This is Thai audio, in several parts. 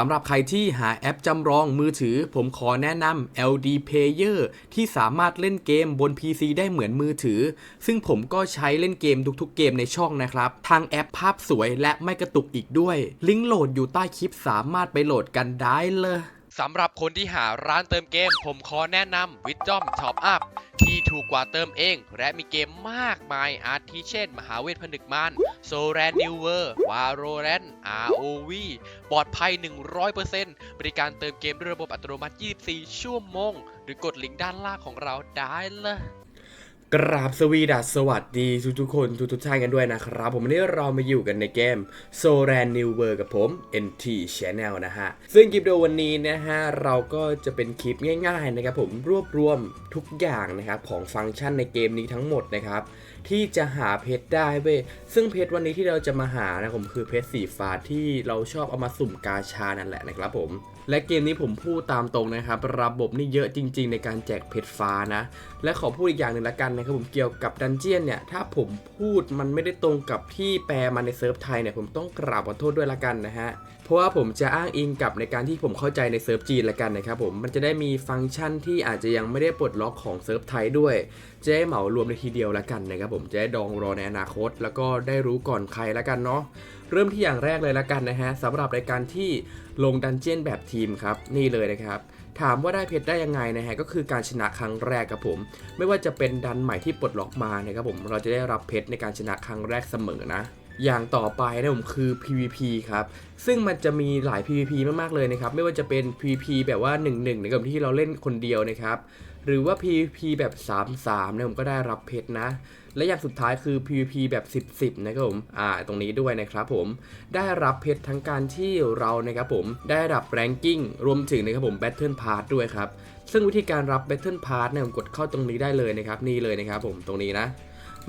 สำหรับใครที่หาแอปจำลองมือถือ ผมขอแนะนำ LD Player ที่สามารถเล่นเกมบน PC ได้เหมือนมือถือ ซึ่งผมก็ใช้เล่นเกมทุกๆเกมในช่องนะครับ ทางแอปภาพสวยและไม่กระตุกอีกด้วย ลิงก์โหลดอยู่ใต้คลิปสามารถไปโหลดกันได้เลยสำหรับคนที่หาร้านเติมเกม ผมขอแนะนำ Wisdom Top Up ที่ถูกกว่าเติมเอง และมีเกมมากมายอาทิเช่น มหาเวทผนึกมานโซแรนนิวเวอร์วาโรแรน ROV ปลอดภัย 100%บริการเติมเกมด้วยระบบอัตโนมัติ 24 ชั่วโมง หรือกดลิงก์ด้านล่างของเราได้เลย กราบสวีดัสสวัสดีทุกทุกๆคนทุกทุกๆท่านกันด้วยนะครับ ผมวันนี้เรามาอยู่กันในเกม s o r a n New World กับผม NT Channel นะฮะ ซึ่งคลิปวิดีโอวันนี้นะฮะ เราก็จะเป็นคลิปง่ายๆนะครับผมรวบรวมทุกอย่างนะครับของฟังก์ชันในเกมนี้ทั้งหมดนะครับ ที่จะหาเพชรได้เว้ยซึ่งเพชรวันนี้ที่เราจะมาหานะผมคือเพชรสีฟ้าที่เราชอบเอามาสุ่มกาชานั่นแหละนะครับผมและเกมนี้ผมพูดตามตรงนะครับ ระบบนี่เยอะจริง ๆ ในการแจกเพชรฟ้านะและขอพูดอีกอย่างหนึ่งละกันนะครับผมเกี่ยวกับดันเจียนเนี่ยถ้าผมพูดมันไม่ได้ตรงกับที่แปลมาในเซิร์ฟไทยเนี่ยผมต้องกราบขอโทษด้วยละกันนะฮะเพราะว่าผมจะอ้างอิงกับในการที่ผมเข้าใจในเซิร์ฟจีนละกันนะครับผมมันจะได้มีฟังก์ชันที่อาจจะยังไม่ได้ปลดล็อกของเซิร์ฟไทยด้วยจะได้เหมารวมในทีเดียวละกันนะครับผมจะได้ดองรอในอนาคต แล้วก็ได้รู้ก่อนใครละกันเนาะเริ่มที่อย่างแรกเลยละกันนะฮะสำหรับรายการที่ลงดันเจียนแบบทีมครับนี่เลยนะครับ ถามว่าได้เพชรได้ยังไงนะฮะก็คือการชนะครั้งแรกครับผม ไม่ว่าจะเป็นดันใหม่ที่ปลดล็อกมานะครับผมเราจะได้รับเพชรในการชนะครั้งแรกเสมอนะอย่างต่อไปนะผมคือ PVP ครับ ซึ่งมันจะมีหลาย PVP มากๆเลยนะครับ ไม่ว่าจะเป็น PVP แบบว่า 1-1นะครับที่เราเล่นคนเดียวนะครับ หรือว่า PVP แบบ 3-3นะผมก็ได้รับเพชรนะ และอย่างสุดท้ายคือ PVP แบบ 10-10 นะครับผม อ่า ตรงนี้ด้วยนะครับผม ได้รับเพชรทั้งการที่เรานะครับผม ได้รับ ranking รวมถึงนะครับผม Battle Pass ด้วยครับ ซึ่งวิธีการรับ Battle Pass เนี่ยผมกดเข้าตรงนี้ได้เลยนะครับ นี่เลยนะครับผม ตรงนี้นะ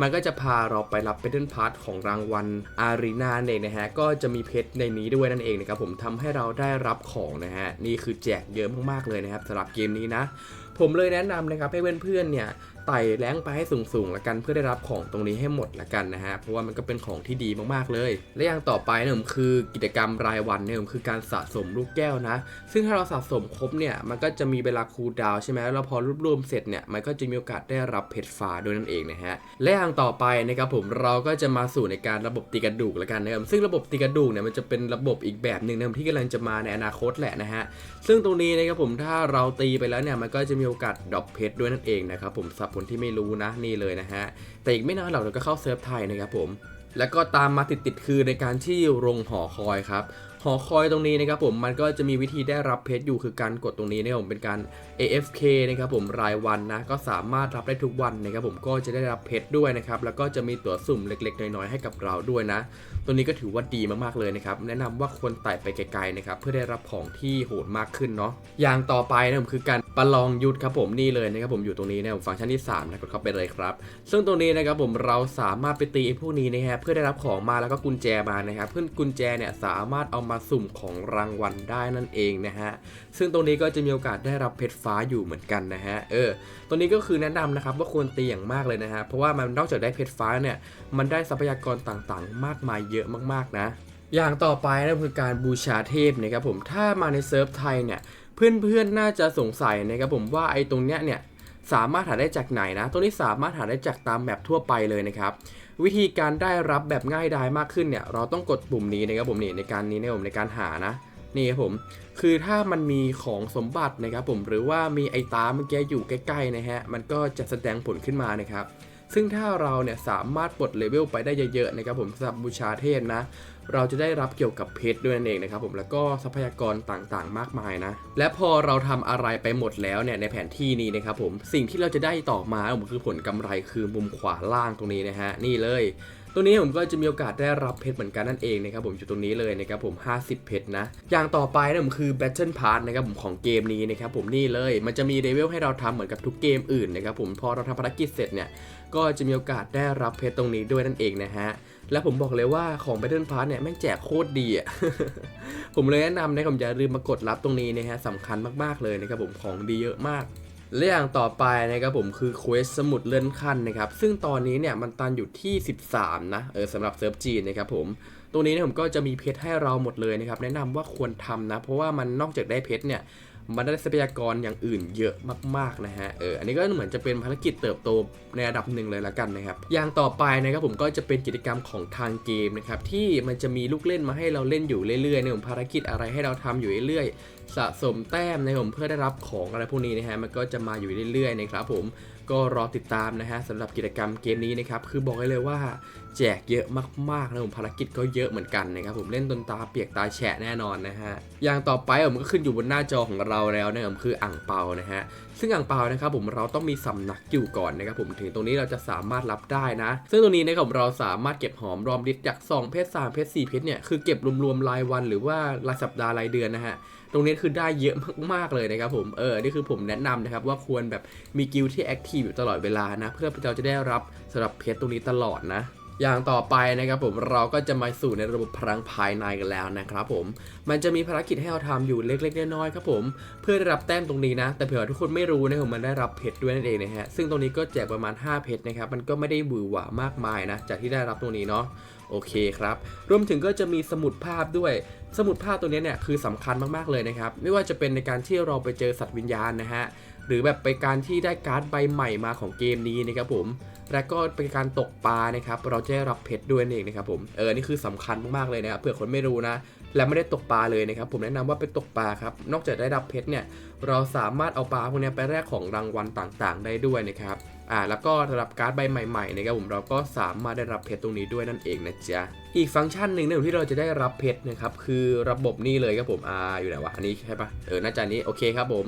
มันก็จะพาเราไปรับ Battle Pass ของรางวัลอารีนาเองนะฮะ ก็จะมีเพชรในนี้ด้วยนั่นเองนะครับผมทำให้เราได้รับของนะฮะ นี่คือแจกเยอะมากๆเลยนะครับสำหรับเกมนี้นะ ผมเลยแนะนำนะครับให้เพื่อนๆเนี่ย ไต่แรงไปให้สูงๆละกันเพื่อได้รับของตรงนี้ให้หมดละกันนะฮะเพราะว่ามันก็เป็นของที่ดีมากๆเลย และอย่างต่อไปเนี่ยผมคือกิจกรรมรายวันเนี่ยผมคือการสะสมลูกแก้วนะ ซึ่งถ้าเราสะสมครบเนี่ยมันก็จะมีเวลาคูลดาวใช่ไหมแล้วพอรวบรวมเสร็จเนี่ยมันก็จะมีโอกาสได้รับเพชรฟ้าด้วยนั่นเองนะฮะและอย่างต่อไปนะครับผมเราก็จะมาสู่ในการระบบตีกระดูกละกันนะครับซึ่งระบบตีกระดูกเนี่ยมันจะเป็นระบบอีกแบบหนึ่งนะที่กำลังจะมาในอนาคตแหละนะฮะซึ่งตรงนี้นะครับผมถ้าเราตีไปแล้วเนี่ยมันก็จะมีโอกาสดรอปเพชรด้วยนั่นเองนะครับผมสับคนที่ไม่รู้นะนี่เลยนะฮะแต่อีกไม่นานเราก็เข้าเซิร์ฟไทยนะครับผมแล้วก็ตามมาติดๆคือในการที่ลงหอคอยครับ หอคอยตรงนี้นะครับผมมันก็จะมีวิธีได้รับเพชรอยู่คือการกดตรงนี้นะครับผมเป็นการ AFK นะครับผมรายวันนะก็สามารถรับได้ทุกวันนะครับผมก็จะได้รับเพชรด้วยนะครับแล้วก็จะมีตั๋วสุ่มเล็ก ๆ น้อยๆให้กับเราด้วยนะ ตัวนี้ก็ถือว่าดีมากๆเลยนะครับแนะนำว่าควรไต่ไปไกลๆนะครับเพื่อได้รับของที่โหดมากขึ้นเนาะอย่างต่อไปนะผมคือการประลองยุทธครับผมนี่เลยนะครับผมอยู่ตรงนี้นะผมฟังก์ชันที่3นะกดเข้าไปเลยครับ ซึ่งตรงนี้นะครับผมเราสามารถไปตีพวกนี้นะฮะเพื่อได้รับของมาแล้วก็กุญแจมานะครับเพื่อกุญแจเนี่ยสามารถเอามาสุ่มของรางวัลได้นั่นเองนะฮะ ซึ่งตรงนี้ก็จะมีโอกาสได้รับเพชรฟ้าอยู่เหมือนกันนะฮะ เออ ตัวนี้ก็คือแนะนำนะครับว่าควรตีอย่างมากเลยนะฮะ เพราะว่ามันนอกจากได้เพชรฟ้าเนี่ย มันได้ทรัพยากรต่างๆ มากมายเยอะมากๆนะ อย่างต่อไปนะคือการบูชาเทพนะครับผม ถ้ามาในเซิร์ฟไทยเนี่ย เพื่อนๆ น่าจะสงสัยนะครับผมว่าไอ้ตรงเนี้ยเนี่ย สามารถหาได้จากไหนนะ ตัวนี้สามารถหาได้จากตามแมปทั่วไปเลยนะครับ วิธีการได้รับแบบง่ายดายมากขึ้นเนี่ย เราต้องกดปุ่มนี้นะครับผมนี่ในการนี้นะผมในการหานะ นี่ครับผม คือถ้ามันมีของสมบัตินะครับผม หรือว่ามีไอ้ตาเมื่อกี้อยู่ใกล้ๆนะฮะ มันก็จะแสดงผลขึ้นมานะครับ ซึ่งถ้าเราเนี่ยสามารถปลดเลเวลไปได้เยอะๆนะครับผมสำหรับบูชาเทพนะเราจะได้รับเกี่ยวกับเพชรด้วยนั่นเองนะครับผมแล้วก็ทรัพยากรต่างๆ มากมายนะ และพอเราทำอะไรไปหมดแล้วเนี่ยในแผนที่นี้นะครับผมสิ่งที่เราจะได้ต่อมาผมคือผลกำไรคือมุมขวาล่างตรงนี้นะฮะนี่เลย ตัวนี้ผมก็จะมีโอกาสได้รับเพชรเหมือนกันนั่นเองนะครับผมอยู่ตรงนี้เลยนะครับผม 50 เพชรนะ อย่างต่อไปนะผมคือ Battle Pass นะครับผมของเกมนี้นะครับผมนี่เลยมันจะมีเลเวลให้เราทำเหมือนกับทุกเกมอื่นนะครับผมพอเราทำภารกิจเสร็จเนี่ยก็จะมีโอกาสได้รับเพชรตรงนี้ด้วยนั่นเองนะฮะและผมบอกเลยว่าของ Battle Pass เนี่ยแม่งแจกโคตรดีอะ ผมเลยแนะนำนะครับอย่าลืมมากดรับตรงนี้นะฮะสำคัญมากๆเลยนะครับผมของดีเยอะมาก และอย่างต่อไปนะครับผมคือเควสสมุดเลื่อนขั้นนะครับ ซึ่งตอนนี้เนี่ยมันตันอยู่ที่ 13 นะเออสำหรับเซิร์ฟจีนนะครับผมตัวนี้เนี่ยผมก็จะมีเพชรให้เราหมดเลยนะครับ แนะนำว่าควรทำนะ เพราะว่ามันนอกจากได้เพชรเนี่ยมันได้ทรัพยากรอย่างอื่นเยอะมากๆนะฮะ เออ อันนี้ก็เหมือนจะเป็นภารกิจเติบโตในระดับหนึ่งเลยละกันนะครับ อย่างต่อไปนะครับผมก็จะเป็นกิจกรรมของทางเกมนะครับที่มันจะมีลูกเล่นมาให้เราเล่นอยู่เรื่อยๆในผมภารกิจอะไรให้เราทำอยู่เรื่อย สะสมแต้มนะครับผมเพื่อได้รับของอะไรพวกนี้นะฮะมันก็จะมาอยู่เรื่อยๆนะครับผมก็รอติดตามนะฮะสำหรับกิจกรรมเกมนี้นะครับคือบอกได้เลยว่าแจกเยอะมากๆนะผมภารกิจก็เยอะเหมือนกันนะครับผมเล่นตนตาเปียกตาแฉะแน่นอนนะฮะอย่างต่อไปผมก็ขึ้นอยู่บนหน้าจอของเราแล้วนะผมคืออ่างเปานะฮะ ซึ่งอ่างเปานะครับผมเราต้องมีสำนักอยู่ก่อนนะครับผมถึงตรงนี้เราจะสามารถรับได้นะ ซึ่งตรงนี้นะครับเราสามารถเก็บหอมรอมริดจาก2เพชร3เพชร4เพชรเนี่ยคือเก็บรวมๆรายวัน หรือว่ารายสัปดาห์รายเดือนนะฮะตรงนี้คือได้เยอะมากๆเลยนะครับผมเออนี่คือผมแนะนำนะครับว่าควรแบบมีกิลที่แอคทีฟอยู่ตลอดเวลานะเพื่อเราจะได้รับสำหรับเพชรตรงนี้ตลอดนะ อย่างต่อไปนะครับผมเราก็จะมาสู่ในระบบพลังภายในกันแล้วนะครับผมมันจะมีภารกิจให้เราทำอยู่เล็กๆน้อยๆครับผมเพื่อได้รับแต้มตรงนี้นะ แต่เผื่อทุกคนไม่รู้นะครับผมมันได้รับเพชรด้วยนั่นเองนะฮะซึ่งตรงนี้ก็แจกประมาณ 5 เพชรนะครับมันก็ไม่ได้บือหวามากมายนะจากที่ได้รับตรงนี้เนาะโอเคครับ รวมถึงก็จะมีสมุดภาพด้วย สมุดภาพตัวนี้เนี่ยคือสำคัญมากๆเลยนะครับ ไม่ว่าจะเป็นในการที่เราไปเจอสัตว์วิญญาณนะฮะ หรือแบบไปการที่ได้การ์ดใบใหม่มาของเกมนี้นะครับผม และก็เป็นการตกปลานะครับ เราจะได้รับเพชรด้วยนั่นเองนะครับผมเออนี่คือสำคัญมากๆเลยนะครับเผื่อคนไม่รู้นะ และไม่ได้ตกปลาเลยนะครับ ผมแนะนำว่าไปตกปลาครับ นอกจากได้รับเพชรเนี่ยเราสามารถเอาปลาพวกนี้ไปแลกของรางวัลต่างๆ ได้ด้วยนะครับอ่าแล้วก็สำหรับการ์ดใบใหม่ๆนะครับผมเราก็สามารถได้รับเพชรตรงนี้ด้วยนั่นเองนะจ๊ะอีกฟังก์ชันหนึ่งนะที่เราจะได้รับเพชรนะครับคือระบบนี่เลยครับผมอ่าอยู่ไหนวะอันนี้ใช่ปะเออน่าจะนี้โอเคครับผม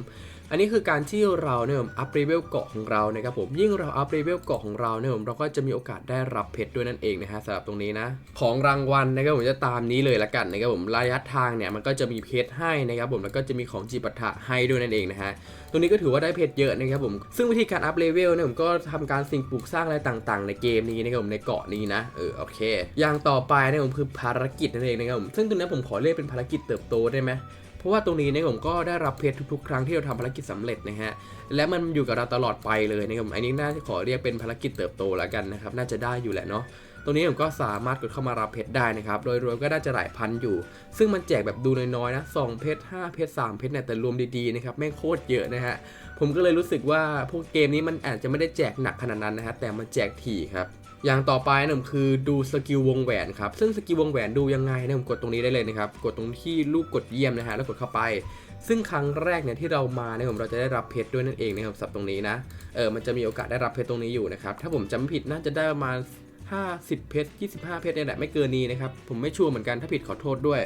อันนี้คือการที่เราเนี่ยผมอัพเลเวลเกาะของเรานะครับผมยิ่งเราอัพเลเวลเกาะของเราเนี่ยผมเราก็จะมีโอกาสได้รับเพชรด้วยนั่นเองนะฮะสำหรับตรงนี้นะของรางวัลนะครับผมจะตามนี้เลยละกันนะครับผมระยะทางเนี่ยมันก็จะมีเพชรให้นะครับผมแล้วก็จะมีของจิปาถะให้ด้วยนั่นเองนะฮะตรงนี้ก็ถือว่าได้เพชรเยอะนะครับผมซึ่งวิธีการอัพเลเวลเนี่ยผมก็ทำการสิ่งปลูกสร้างอะไรต่าง ๆ ในเกมนี้นะครับผมในเกาะนี้นะเออโอเค อย่างต่อไปนะผมคือภารกิจนั่นเองนะครับผมซึ่งตรงนี้ผมขอเรียกเป็นภารกิจเติบโตได้ไหมเพราะว่าตรงนี้นี่ยผมก็ได้รับเพชรทุกๆ ครั้งที่เราทำภารกิจสำเร็จนะฮะและมันอยู่กับเราตลอดไปเลยนะครับอันนี้น่าจะขอเรียกเป็นภารกิจเติบโตแล้วกันนะครับน่าจะได้อยู่แหละเนาะตรงนี้ผมก็สามารถกดเข้ามารับเพชรได้นะครับ โดยรวมก็น่าจะหลายพันอยู่ ซึ่งมันแจกแบบดูน้อยๆนะ2เพชร5เพชร3เพชรเนี่ยแต่รวมดีๆนะครับแม่งโคตรเยอะนะฮะ ผมก็เลยรู้สึกว่าพวกเกมนี้มันอาจจะไม่ได้แจกหนักขนาดนั้นนะฮะ แต่มันแจกถี่ครับ อย่างต่อไปนะผมคือดูสกิลวงแหวนครับ ซึ่งสกิลวงแหวนดูยังไงนะผมกดตรงนี้ได้เลยนะครับ กดตรงที่ลูกกดเยี่ยมนะฮะแล้วกดเข้าไป ซึ่งครั้งแรกเนี่ยที่เรามาเนี่ยผมเราจะได้รับเพชรด้วยนั่นเองนะครับสับตรงนี้นะ เออมันจะมีโอกาสได้รับเพชรตรงนี้อยู่นะครับ ถ้าผมจำไม่ผิดน่าจะได้ประมาณ 50 เพชร 25 เพชรเนี่ยแหละไม่เกินนี้นะครับ ผมไม่ชัวร์เหมือนกันถ้าผิดขอโทษด้วย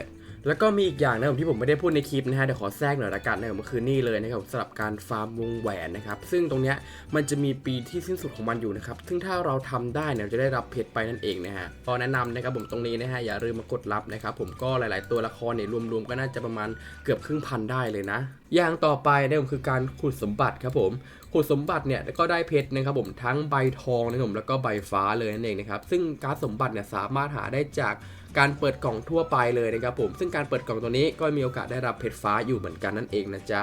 แล้วก็มีอีกอย่างนะผมที่ผมไม่ได้พูดในคลิปนะฮะเดี๋ยวขอแทรกหน่อยละกันนะครับก็คือนี่เลยนะครับสำหรับการฟาร์มวงแหวนนะครับซึ่งตรงเนี้ยมันจะมีปีที่สิ้นสุดของมันอยู่นะครับซึ่งถ้าเราทำได้เนี่ยจะได้รับเพชรไปนั่นเองนะฮะก็แนะนำนะครับผมตรงนี้นะฮะอย่าลืมมากดรับนะครับผมก็หลาย ๆ ตัวละครเนี่ยรวม ๆ ก็น่าจะประมาณเกือบครึ่งพันได้เลยนะอย่างต่อไปนี่ยผมคือการขุดสมบัติครับผมขุดสมบัติเนี่ยก็ได้เพชรนะครับผมทั้งใบทองนะครับผมแล้วก็ใบฟ้าเลยนั่นเองนะครับซึ่งการสมบัติเนี่ยสามารถหาได้จาก การเปิดกล่องทั่วไปเลยนะครับผม ซึ่งการเปิดกล่องตัวนี้ก็มีโอกาสได้รับเพชรฟ้าอยู่เหมือนกันนั่นเองนะจ๊ะ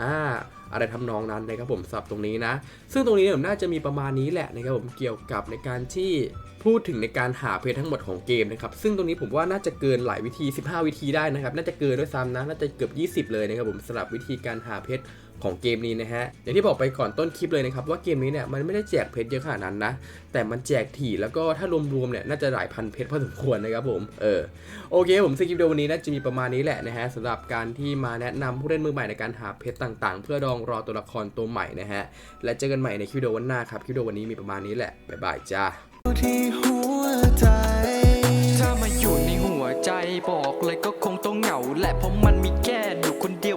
อ่าอะไรทำนองนั้นนะครับผมสับตรงนี้นะ ซึ่งตรงนี้ผมน่าจะมีประมาณนี้แหละนะครับผมเกี่ยวกับในการที่พูดถึงในการหาเพชรทั้งหมดของเกมนะครับซึ่งตรงนี้ผมว่าน่าจะเกินหลายวิธี 15 วิธีได้นะครับน่าจะเกินด้วยซ้ำนะน่าจะเกือบ 20 เลยนะครับผมสำหรับวิธีการหาเพชร ของเกมนี้นะฮะ อย่างที่บอกไปก่อนต้นคลิปเลยนะครับว่าเกมนี้เนี่ยมันไม่ได้แจกเพชรเยอะขนาดนั้นนะ แต่มันแจกถี่แล้วก็ถ้ารวมๆเนี่ยน่าจะหลายพันเพชรพอสมควรนะครับผม เออ โอเคผมสกิปเดียววันนี้น่าจะมีประมาณนี้แหละนะฮะสำหรับการที่มาแนะนำผู้เล่นมือใหม่ในการหาเพชรต่างๆ เพื่อรองรอตัวละครตัวใหม่นะฮะ และเจอกันใหม่ในคลิปวิดีโอวันหน้าครับคลิปวิดีโอวันนี้มีประมาณนี้แหละบ๊ายบายจ้าที่หัวใจถ้ามาอยู่ในหัวใจบอกเลยก็คงต้องเหงา และเพราะมันมีแค่อยู่คนเดียว